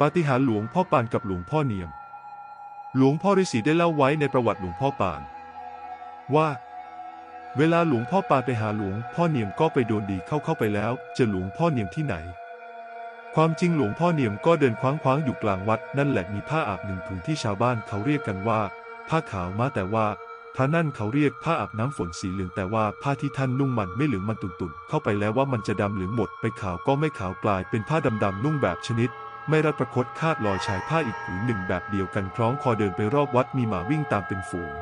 ปาฏิหาริย์หลวงพ่อปานกับหลวงพ่อเนียม หลวงพ่อฤาษีได้เล่าไว้ในประวัติหลวงพ่อปาน ว่า เวลาหลวงพ่อปานไปหาหลวงพ่อเนียมก็ไปโดนดีเข้าเข้าไปแล้วจอหลวงพ่อเนียมที่ไหน ความจริงหลวงพ่อเนียมก็เดินคว้างคว้างอยู่กลางวัด นั่นแหละมีผ้าอาบหนึ่งผืนที่ชาวบ้านเขาเรียกกันว่า ผ้าขาวมาแต่ว่าพระนั่นเขาเรียกผ้าอาบน้ำฝนสีเหลืองแต่ว่าผ้าที่ท่านนุ่งมันไม่เหลืองมันตุ่นๆเข้าไปแล้วว่ามันจะดำเหลืองหมดไปขาวก็ไม่ขาวกลายเป็นผ้าดำๆนุ่งแบบชนิด ไม่รัดประคตคาดลอยชายผ้าอีกผืนหนึ่งแบบเดียวกันคล้องคอเดินไปรอบวัดมีหมาวิ่งตามเป็นฝูง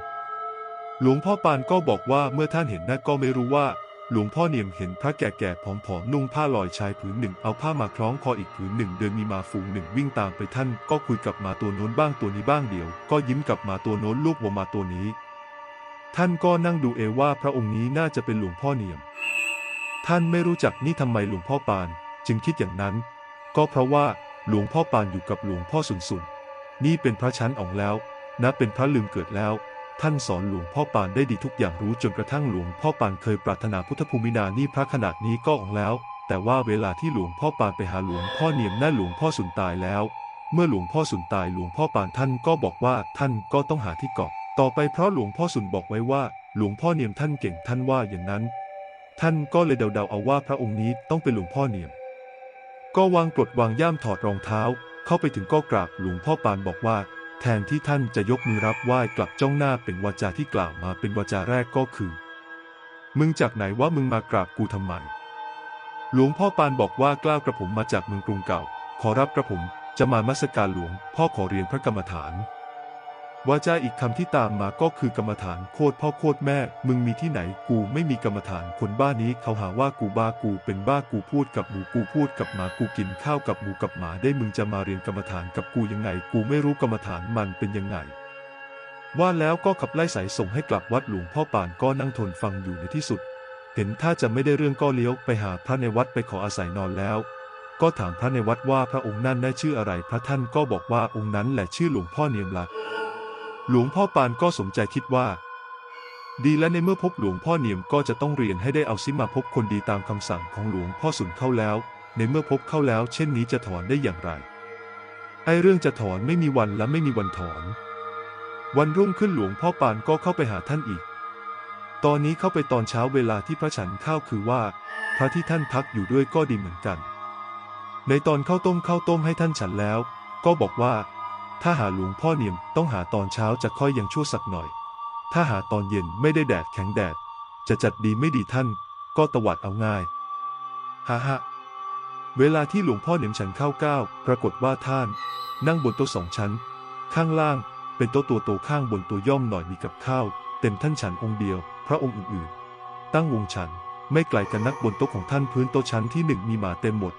หลวงพ่อปานก็บอกว่าเมื่อท่านเห็นนั่นก็ไม่รู้ว่า หลวงพ่อเนียมเห็นพระแก่ๆผอมๆนุ่งผ้าลอยชายผืนหนึ่งเอาผ้ามาคล้องคออีกผืนหนึ่ง เดินมีมาฝูงหนึ่งวิ่งตามไปท่าน ก็คุยกับมาตัวโน้นบ้างตัวนี้บ้างเดียว ก็ยิ้มกับมาตัวโน้นลูกวัวมาตัวนี้ ท่านก็นั่งดูเอว่าพระองค์นี้น่าจะเป็นหลวงพ่อเนียม ท่านไม่รู้จักนี่ทำไมหลวงพ่อปาน จึงคิดอย่างนั้น ก็เพราะว่า หลวงพ่อปานอยู่กับหลวงพ่อสุนสุนนี่เป็นพระชั้นอ่องแล้ว นะเป็นพระลืมเกิดแล้ว ท่านสอนหลวงพ่อปานได้ดีทุกอย่างรู้จนกระทั่งหลวงพ่อปานเคยปรารถนาพุทธภูมินานี่พระขนาดนี้ก็อ่องแล้ว แต่ว่าเวลาที่หลวงพ่อปานไปหาหลวงพ่อเนียมนั่นหลวงพ่อสุนตายแล้ว เมื่อหลวงพ่อสุนตายหลวงพ่อปานท่านก็บอกว่าท่านก็ต้องหาที่เกาะต่อไปเพราะหลวงพ่อสุนบอกไว้ว่า หลวงพ่อเนียมท่านเก่งท่านว่าอย่างนั้น ท่านก็เลยเดาๆเอาว่าพระองค์นี้ต้องเป็นหลวงพ่อเนียม ก็วางกรดวางย่ามถอดรองเท้า เข้าไปถึงก็กราบหลวงพ่อปานบอกว่า แทนที่ท่านจะยกมือรับไหว้กลับจ้องหน้าเป็นวาจาที่กล่าวมาเป็นวาจาแรกก็คือ มึงจากไหนว่ามึงมากราบกูทำไมหลวงพ่อปานบอกว่ากล้าวกระผมมาจากเมืองกรุงเก่า ขอรับกระผมจะมามัสการหลวง พ่อขอเรียนพระกรรมฐาน วาจาอีกคำที่ตามมาก็คือกรรมฐานโคตรพ่อโคตรแม่ มึงมีที่ไหนกูไม่มีกรรมฐานคนบ้านี้เขาหาว่ากูบ้ากูเป็นบ้ากูพูดกับหมูกูพูดกับหมากูกินข้าวกับหมูกับหมาได้มึงจะมาเรียนกรรมฐานกับกูยังไง กูไม่รู้กรรมฐานมันเป็นยังไง ว่าแล้วก็ขับไล่สายส่งให้กลับวัดหลวงพ่อปานก็นั่งทนฟังอยู่ในที่สุด เห็นถ้าจะไม่ได้เรื่องก็เลี้ยวไปหาพระในวัดไปขออาศัยนอนแล้วก็ถามพระในวัดว่าพระองค์นั่นได้ชื่ออะไร พระท่านก็บอกว่าองค์นั้นแหละชื่อหลวงพ่อเนียมละ หลวงพ่อปานก็สมใจคิดว่า ดีและในเมื่อพบหลวงพ่อเนียมก็จะต้องเรียนให้ได้เอาซิมาพบคนดีตามคำสั่งของหลวงพ่อสุนเข้าแล้ว ในเมื่อพบเข้าแล้ว เช่นนี้จะถอนได้อย่างไร ไอ้เรื่องจะถอนไม่มีวันและไม่มีวันถอน วันรุ่งขึ้นหลวงพ่อปานก็เข้าไปหาท่านอีก ตอนนี้เข้าไปตอนเช้าเวลาที่พระฉันข้าวคือว่า พระที่ท่านพักอยู่ด้วยก็ดีเหมือนกัน ในตอนเข้าต้มข้าวต้มให้ท่านฉันแล้ว ก็บอกว่า ถ้าหาหลวงพ่อเนียมต้องหาตอนเช้าจะค่อยยังชั่วสักหน่อย ถ้าหาตอนเย็นไม่ได้แดดแข็งแดด จะจัดดีไม่ดีท่าน ก็ตวัดเอาง่ายฮ่าฮะเวลาที่หลวงพ่อเนียมฉันเข้าก้าวปรากฏว่าท่าน นั่งบนโต๊ะสองชั้น ข้างล่างเป็นโต๊ะตัวโตข้างบนตัวย่อมหน่อยมีกับข้าว เต็มท่านฉันองค์เดียว พระองค์อื่นๆ ตั้งวงฉันไม่ไกลกันนักบนโต๊ะของท่านพื้นโต๊ะชั้นที่หนึ่งมีหมาเต็มหมด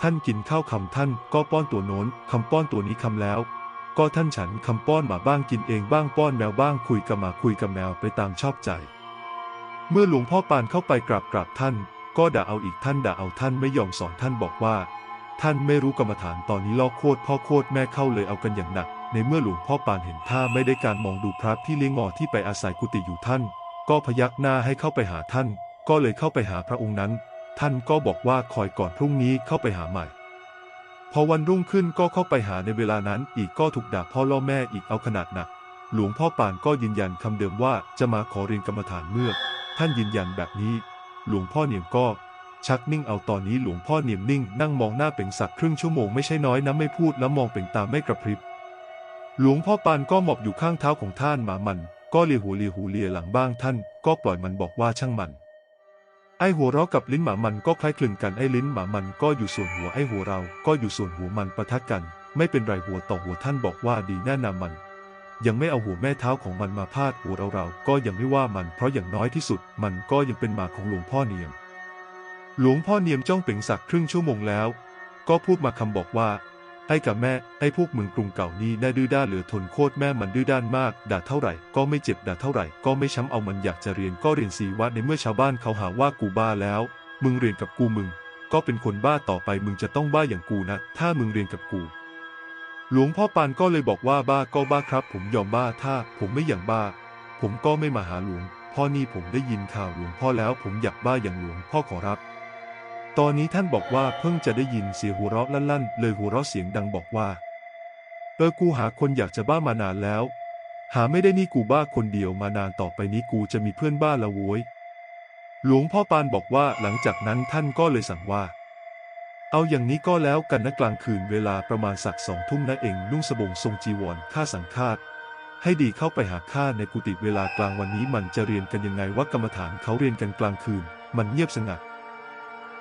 ท่านกินข้าวคำท่านก็ป้อนตัวโน้นคำป้อนตัวนี้คำแล้ว ก็ท่านฉันคำป้อนหมาบ้างกินเองบ้างป้อนแมวบ้างคุยกับหมาคุยกับแมวไปตามชอบใจ เมื่อหลวงพ่อปานเข้าไปกราบกราบท่าน ก็ด่าเอาอีกท่านด่าเอาท่านไม่ยอมสอนท่านบอกว่า ท่านไม่รู้กรรมฐานตอนนี้ลอกโคตรพ่อโคตรแม่เข้าเลยเอากันอย่างหนัก ในเมื่อหลวงพ่อปานเห็นท่าไม่ได้การมองดูพระพี่เลี้ยงงอที่ไปอาศัยกุฏิอยู่ท่าน ก็พยักหน้าให้เข้าไปหาท่าน ก็เลยเข้าไปหาพระองค์นั้น ท่านก็บอกว่าคอยก่อนพรุ่งนี้เข้าไปหาใหม่ พอวันรุ่งขึ้นก็เข้าไปหาในเวลานั้นอีกก็ถูกด่าพ่อล่อแม่อีกเอาขนาดหนัก หลวงพ่อปานก็ยืนยันคำเดิมว่าจะมาขอเรียนกรรมฐานเมื่อ ท่านยืนยันแบบนี้ หลวงพ่อเนียมก็ ชักนิ่งเอาตอนนี้หลวงพ่อเนียมนิ่ง นั่งมองหน้าเป่งสักครึ่งชั่วโมงไม่ใช่น้อยนะไม่พูดแล้วมองเป่งตาไม่กระพริบ หลวงพ่อปานก็หมอบอยู่ข้างเท้าของท่านหมามัน ก็เลียหัวเลียหูเลียหลังบ้างท่าน ก็ปล่อยมันบอกว่าช่างมัน ไอ้หัวเราะกับลิ้นหมามันก็คล้ายคลึงกันไอ้ลิ้นหมามันก็อยู่ส่วนหัวไอ้หัวเรา ก็อยู่ส่วนหัวมันปะทะกัน ไม่เป็นไรหัวต่อหัวท่านบอกว่าดีแน่นามัน ยังไม่เอาหัวแม่เท้าของมันมาพาดหัวเราเราก็ยังไม่ว่ามันเพราะอย่างน้อยที่สุด มันก็ยังเป็นหมาของหลวงพ่อเนียม หลวงพ่อเนียมจ้องเป่งสักครึ่งชั่วโมงแล้ว ก็พูดมาคำบอกว่า ไอ้กับแม่ ไอ้พวกมืองกรุงเก่านี่น่าดื้อด้านเหลือทนโคตรแม่มันดื้อด้านมาก ด่าเท่าไหร่ ก็ไม่เจ็บด่าเท่าไหร่ ก็ไม่ช้ำเอามันอยากจะเรียนก็เรียนสีวัดในเมื่อชาวบ้านเขาหาว่ากูบ้าแล้ว มึงเรียนกับกูมึง ก็เป็นคนบ้าต่อไปมึงจะต้องบ้าอย่างกูนะ ถ้ามึงเรียนกับกู หลวงพ่อปานก็เลยบอกว่าบ้าก็บ้าครับ ผมยอมบ้าถ้า ผมไม่อย่างบ้า ผมก็ไม่มาหาหลวงพ่อนี่ผมได้ยินข่าวหลวงพ่อแล้วผมอยากบ้าอย่างหลวงพ่อขอรับ ตอนนี้ท่านบอกว่าเพิ่งจะได้ยินเสียงหัวเราะลั่นๆ เลยหัวเราะเสียงดังบอกว่า เออกูหาคนอยากจะบ้ามานานแล้ว หาไม่ได้นี่กูบ้าคนเดียวมานานต่อไปนี้กูจะมีเพื่อนบ้าละโว้ยหลวงพ่อปานบอกว่าหลังจากนั้นท่านก็เลยสั่งว่า เอาอย่างนี้ก็แล้วกันนะกลางคืนเวลาประมาณสักสองทุ่มนะเองนุ่งสบงทรงจีวรข้าสังฆาตให้ดีเข้าไปหาข้าในกุฏิเวลากลางวันนี้มันจะเรียนกันยังไงว่ากรรมฐานเขาเรียนกันกลางคืน มันเงียบสงัด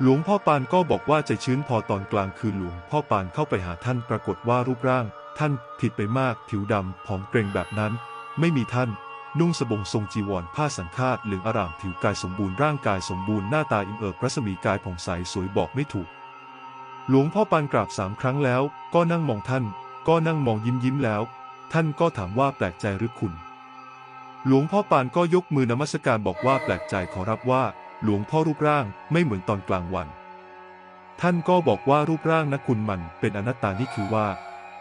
หลวงพ่อปานก็บอกว่าใจชื้นพอตอนกลางคืนหลวงพ่อปานเข้าไปหาท่านปรากฏว่ารูปร่าง ท่านผิดไปมากผิวดำผอมเกรงแบบนั้น ไม่มีท่าน นุ่งสบงทรงจีวรผ้าสังฆาตเหลืองอร่ามผิวกายสมบูรณ์ร่างกายสมบูรณ์หน้าตาอิ่มเอิบรัศมีกายผ่องใสสวยบอกไม่ถูก หลวงพ่อปานกราบสามครั้งแล้ว ก็นั่งมองท่าน ก็นั่งมองยิ้มยิ้มแล้ว ท่านก็ถามว่าแปลกใจหรือคุณ หลวงพ่อปานก็ยกมือนมัสการบอกว่าแปลกใจขอรับว่า หลวงพ่อรูปร่างไม่เหมือนตอนกลางวัน ท่านก็บอกว่ารูปร่างนะคุณมันเป็นอนัตตานี่คือว่า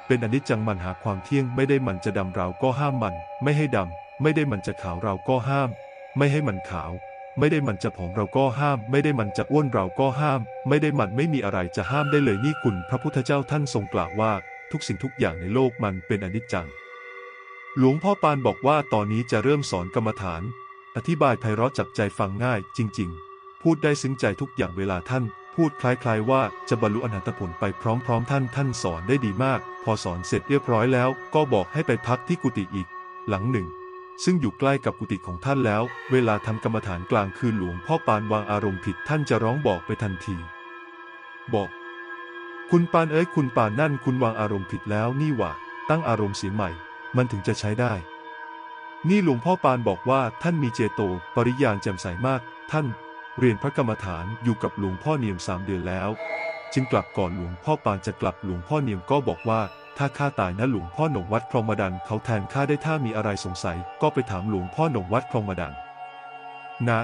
เป็นอนิจจังมันหาความเที่ยงไม่ได้มันจะดำเราก็ห้ามมัน ไม่ให้ดำ ไม่ได้มันจะขาวเราก็ห้าม ไม่ให้มันขาว ไม่ได้มันจะผอมเราก็ห้าม ไม่ได้มันจะอ้วนเราก็ห้าม ไม่ได้มันไม่มีอะไรจะห้ามได้เลยนี่คุณพระพุทธเจ้าท่านทรงกล่าวว่าทุกสิ่งทุกอย่างในโลกมันเป็นอนิจจังหลวงพ่อปานบอกว่าตอนนี้จะเริ่มสอนกรรมฐาน อธิบายไพเราะจับใจฟังง่ายจริง ๆ พูดได้ซึ้งใจทุกอย่างเวลาท่าน พูดคล้ายๆ ว่าจะบรรลุอรหันตผลไปพร้อม ๆ ท่านท่านสอนได้ดีมาก พอสอนเสร็จเรียบร้อยแล้ว ก็บอกให้ไปพักที่กุฏิอีก หลังหนึ่ง ซึ่งอยู่ใกล้กับกุฏิของท่านแล้ว เวลาทำกรรมฐานกลางคืนหลวงพ่อปานวางอารมณ์ผิดท่านจะร้องบอกไปทันที บอก คุณปานเอ้ยคุณปานนั่นคุณวางอารมณ์ผิดแล้วนี่หว่า ตั้งอารมณ์เสียใหม่ มันถึงจะใช้ได้ นี่หลวงพ่อปานบอกว่าท่านมีเจโตปริยานแจ่มใสมาก ท่านเรียนพระกรรมฐานอยู่กับหลวงพ่อเนียมสามเดือนแล้ว จึงกลับก่อนหลวงพ่อปานจะกลับหลวงพ่อเนียมก็บอกว่า ถ้าข้าตายนะหลวงพ่อหนงวัดคลองมาดันเขาแทนข้าได้ถ้ามีอะไรสงสัย ก็ไปถามหลวงพ่อหนงวัดคลองมาดันนะ